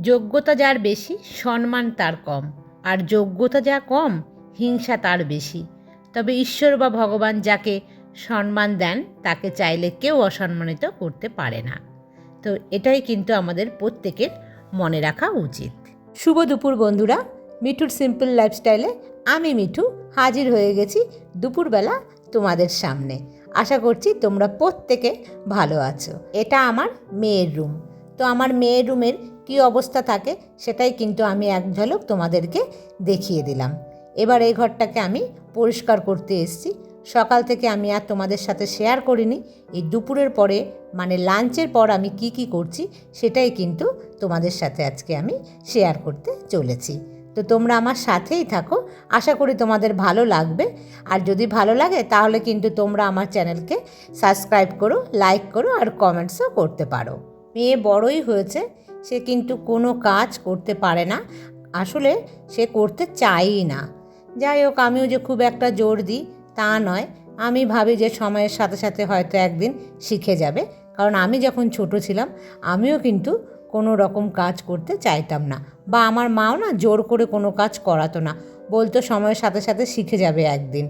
যোগ্যতা যার বেশি, সম্মান তার কম। আর যোগ্যতা যা কম, হিংসা তার বেশি। তবে ঈশ্বর বা ভগবান যাকে সম্মান দেন, তাকে চাইলে কেউ অসম্মানিত করতে পারে না। তো এটাই কিন্তু আমাদের প্রত্যেকের মনে রাখা উচিত। শুভ দুপুর বন্ধুরা। মিঠুর সিম্পল লাইফস্টাইলে আমি মিঠু হাজির হয়ে গেছি দুপুরবেলা তোমাদের সামনে। আশা করছি তোমরা প্রত্যেকে ভালো আছো। এটা আমার মেয়ের রুম তো আমার মেয়ের রুমের কী অবস্থা থাকে সেটাই কিন্তু আমি এক ঝলক তোমাদেরকে দেখিয়ে দিলাম। এবার এই ঘরটাকে আমি পরিষ্কার করতে এসেছি। সকাল থেকে আমি আর তোমাদের সাথে শেয়ার করিনি। এই দুপুরের পরে মানে লাঞ্চের পর আমি কি কি করছি সেটাই কিন্তু তোমাদের সাথে আজকে আমি শেয়ার করতে চলেছি। তো তোমরা আমার সাথেই থাকো। আশা করি তোমাদের ভালো লাগবে। আর যদি ভালো লাগে, তাহলে কিন্তু তোমরা আমার চ্যানেলকে সাবস্ক্রাইব করো লাইক করো আর কমেন্টসও করতে পারো। মেয়ে বড়ই হয়েছে, সে কিন্তু কোনো কাজ করতে পারে না। আসলে সে করতে চায়ই না। যাই হোক, আমিও যে খুব একটা জোর দিই তা নয়। আমি ভাবি যে সময়ের সাথে সাথে হয়তো একদিন শিখে যাবে। কারণ আমি যখন ছোট ছিলাম, আমিও কিন্তু কোনো রকম কাজ করতে চাইতাম না। বা আমার মাও না জোর করে কোনো কাজ করাতো না। বলতো সময়ের সাথে সাথে শিখে যাবে একদিন।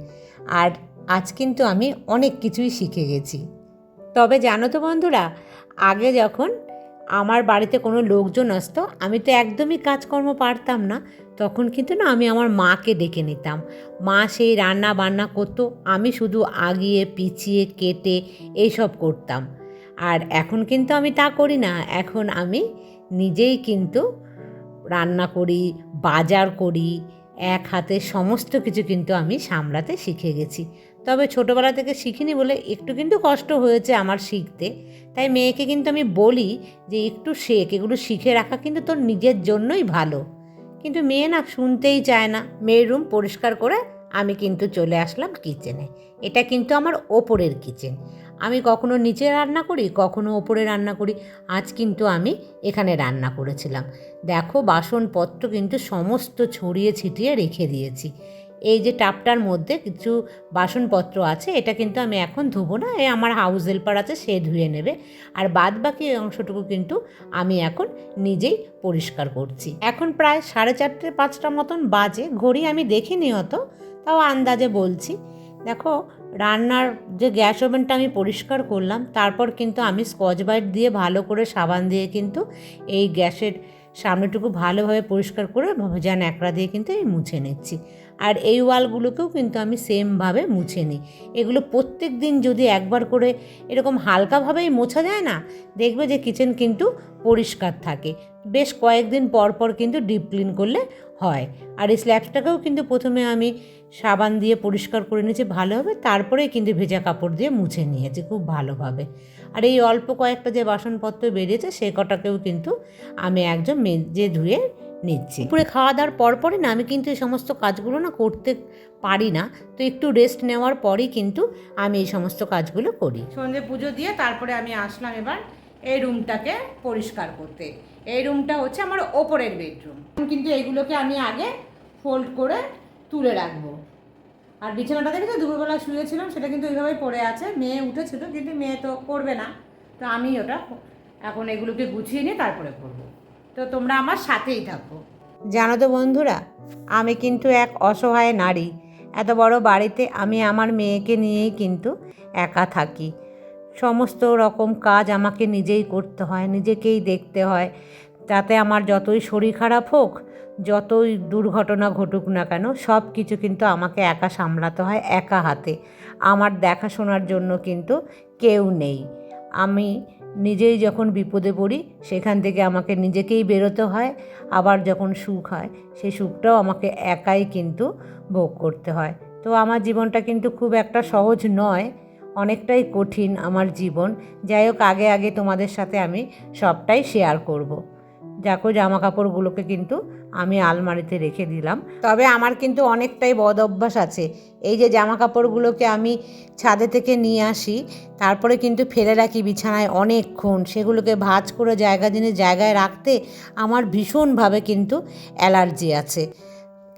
আর আজ কিন্তু আমি অনেক কিছুই শিখে গেছি। তবে জানো তো বন্ধুরা, আগে যখন আমার বাড়িতে কোনো লোকজন আসতো, আমি তো একদমই কাজকর্ম পারতাম না, তখন কিন্তু না আমি আমার মাকে ডেকে নিতাম। মা সেই রান্না বান্না করতো, আমি শুধু আগিয়ে, পিছিয়ে, কেটে এইসব করতাম। আর এখন কিন্তু আমি তা করি না, এখন আমি নিজেই কিন্তু রান্না করি, বাজার করি, এক হাতে সমস্ত কিছু কিন্তু আমি সামলাতে শিখে গেছি। তবে ছোটোবেলা থেকে শিখিনি বলে একটু কিন্তু কষ্ট হয়েছে আমার শিখতে। তাই মেয়েকে কিন্তু আমি বলি যে একটু শেখ, এগুলো শিখে রাখা কিন্তু তোর নিজের জন্যই ভালো। কিন্তু মেয়ে না শুনতেই চায় না। মেয়ের রুম পরিষ্কার করে আমি কিন্তু চলে আসলাম কিচেনে এটা কিন্তু আমার ওপরের কিচেন আমি কখনো নিচে রান্না করি, কখনো ওপরে রান্না করি। আজ কিন্তু আমি এখানে রান্না করেছিলাম। দেখো, বাসনপত্র কিন্তু সমস্ত ছড়িয়ে ছিটিয়ে রেখে দিয়েছি। এই যে টাপটার মধ্যে কিছু বাসনপত্র আছে, এটা কিন্তু আমি এখন ধুবো না, এই আমার হাউস হেল্পার আছে, সে ধুয়ে নেবে। আর বাদ বাকি অংশটুকু কিন্তু আমি এখন নিজেই পরিষ্কার করছি। এখন প্রায় সাড়ে চারটে, পাঁচটা মতন বাজে, ঘড়ি আমি দেখিনি অত, তাও আন্দাজে বলছি। দেখো, রান্নার যে গ্যাস ওভেনটা আমি পরিষ্কার করলাম, তারপর কিন্তু আমি স্কচ বাইট দিয়ে ভালো করে সাবান দিয়ে কিন্তু এই গ্যাসের সামনেটুকু ভালোভাবে পরিষ্কার করে ভেজা ন্যাকড়া দিয়ে কিন্তু আমি মুছে নিচ্ছি। আর এই ওয়ালগুলোকেও কিন্তু আমি সেমভাবে মুছে নিই। এগুলো প্রত্যেক দিন যদি একবার করে এরকম হালকাভাবেই মোছা যায় না, দেখবে যে কিচেন কিন্তু পরিষ্কার থাকে। বেশ কয়েকদিন পর পর কিন্তু ডিপ ক্লিন করলে হয়। আর এই স্ল্যাবটাকেও কিন্তু প্রথমে আমি সাবান দিয়ে পরিষ্কার করে নিয়েছি ভালোভাবে তারপরে কিন্তু ভেজা কাপড় দিয়ে মুছে নিয়েছি খুব ভালোভাবে। আর এই অল্প কয়েকটা যে বাসনপত্র বেরিয়েছে, সে কটাকেও কিন্তু আমি একজন মেজে ধুয়ে নিচ্ছি। পুরো খাওয়া দাওয়ার পরপরই না আমি কিন্তু এই সমস্ত কাজগুলো না করতে পারি না। তো একটু রেস্ট নেওয়ার পরই কিন্তু আমি এই সমস্ত কাজগুলো করি। সন্ধে পুজো দিয়ে তারপরে আমি আসলাম এবার এই রুমটাকে পরিষ্কার করতে। এই রুমটা হচ্ছে আমার ওপরের বেডরুম কিন্তু এইগুলোকে আমি আগে ফোল্ড করে তুলে রাখব। আর বিছানাটা দেখে তো দুপুরবেলা শুয়েছিলাম সেটা কিন্তু ওইভাবেই পড়ে আছে। মেয়ে উঠেছিল কিন্তু মেয়ে তো করবে না। তো আমি ওটা এখন এগুলোকে গুছিয়ে নিয়ে তারপরে করব। তো তোমরা আমার সাথেই থাকো। জানো তো বন্ধুরা, আমি কিন্তু এক অসহায় নারী। এত বড় বাড়িতে আমি আমার মেয়েকে নিয়েই কিন্তু একা থাকি। সমস্ত রকম কাজ আমাকে নিজেই করতে হয়, নিজেকেই দেখতে হয়। তাতে আমার যতই শরীর খারাপ হোক, যতই দুর্ঘটনা ঘটুক না কেন, সব কিছু কিন্তু আমাকে একা সামলাতে হয়, একা হাতে। আমার দেখাশোনার জন্য কিন্তু কেউ নেই। আমি নিজেই যখন বিপদে পড়ি, সেখান থেকে আমাকে নিজেকেই বেরোতে হয়। আবার যখন সুখ হয়, সেই সুখটাও আমাকে একাই কিন্তু ভোগ করতে হয়। তো আমার জীবনটা কিন্তু খুব একটা সহজ নয়, অনেকটাই কঠিন আমার জীবন। যাই হোক, আগে আগে তোমাদের সাথে আমি সবটাই শেয়ার করব। দেখো জামা কাপড়গুলোকে কিন্তু আমি আলমারিতে রেখে দিলাম। তবে আমার কিন্তু অনেকটাই বদ অভ্যাস আছে। এই যে জামা কাপড়গুলোকে আমি ছাদে থেকে নিয়ে আসি, তারপরে কিন্তু ফেলে রাখি বিছানায় অনেকক্ষণ। সেগুলোকে ভাজ করে জায়গা জিনিস জায়গায় রাখতে আমার ভীষণভাবে কিন্তু অ্যালার্জি আছে।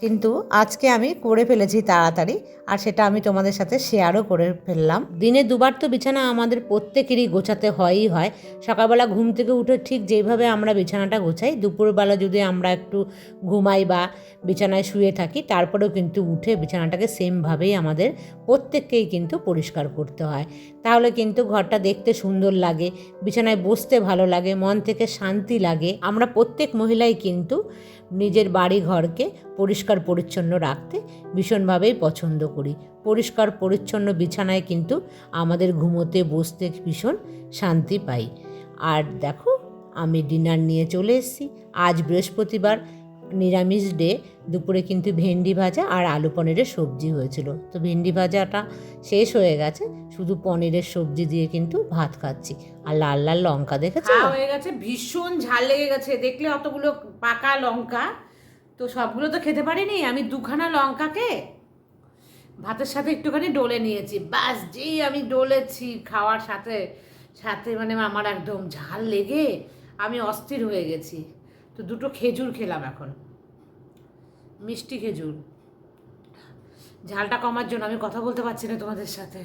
কিন্তু আজকে আমি করে ফেলেছি তাড়াতাড়ি, আর সেটা আমি তোমাদের সাথে শেয়ারও করে ফেললাম। দিনে দুবার তো বিছানা আমাদের প্রত্যেকেরই গোছাতে হয়ই হয়। সকালবেলা ঘুম থেকে উঠে ঠিক যেভাবে আমরা বিছানাটা গোছাই, দুপুরবেলা যদি আমরা একটু ঘুমাই বা বিছানায় শুয়ে থাকি, তারপরেও কিন্তু উঠে বিছানাটাকে সেমভাবেই আমাদের প্রত্যেককেই কিন্তু পরিষ্কার করতে হয়। তাহলে কিন্তু ঘরটা দেখতে সুন্দর লাগে, বিছানায় বসতে ভালো লাগে, মন থেকে শান্তি লাগে। আমরা প্রত্যেক মহিলাই কিন্তু নিজের বাড়ি ঘরকে পরিষ্কার পরিচ্ছন্ন রাখতে ভীষণভাবেই পছন্দ করি। পরিষ্কার পরিচ্ছন্ন বিছানায় কিন্তু আমাদের ঘুমোতে বসতে ভীষণ শান্তি পাই। আর দেখো, আমি ডিনার নিয়ে চলে এসেছি। আজ বৃহস্পতিবার, নিরামিষ ডে, দুপুরে কিন্তু ভেন্ডি ভাজা আর আলু পনিরের সবজি হয়েছিল। তো ভেন্ডি ভাজাটা শেষ হয়ে গেছে, শুধু পনিরের সবজি দিয়ে কিন্তু ভাত খাচ্ছি। আর লাল লাল লঙ্কা দেখেছ? খাওয়া হয়ে গেছে, ভীষণ ঝাল লেগে গেছে। দেখলে অতগুলো পাকা লঙ্কা। তো সবগুলো তো খেতে পারিনি, আমি দুখানা লঙ্কাকে ভাতের সাথে একটুখানি ডলে নিয়েছি। বাস যেই আমি ডলেছি খাওয়ার সাথে সাথে মানে আমার একদম ঝাল লেগে আমি অস্থির হয়ে গেছি। তো দুটো খেজুর খেলাম এখন, মিষ্টি খেজুর। ঝালটা কমার জন্য আমি কথা বলতে পারছি না তোমাদের সাথে।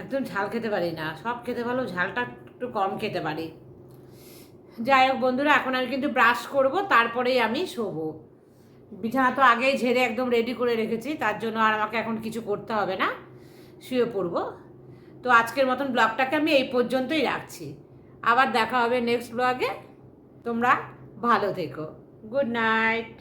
একদম ঝাল খেতে পারি না, সব খেতে ভালো ঝালটা একটু কম খেতে পারি। যাই হোক বন্ধুরা, এখন আমি কিন্তু ব্রাশ করব, তারপরেই আমি শোবো। বিছানা তো আগেই ঝেড়ে একদম রেডি করে রেখেছি, তার জন্য আর আমাকে এখন কিছু করতে হবে না, শুয়ে পড়ব। তো আজকের মতন ব্লগটাকে আমি এই পর্যন্তই রাখছি। আবার দেখা হবে নেক্সট ব্লগে তোমরা ভালো থেকো। Good night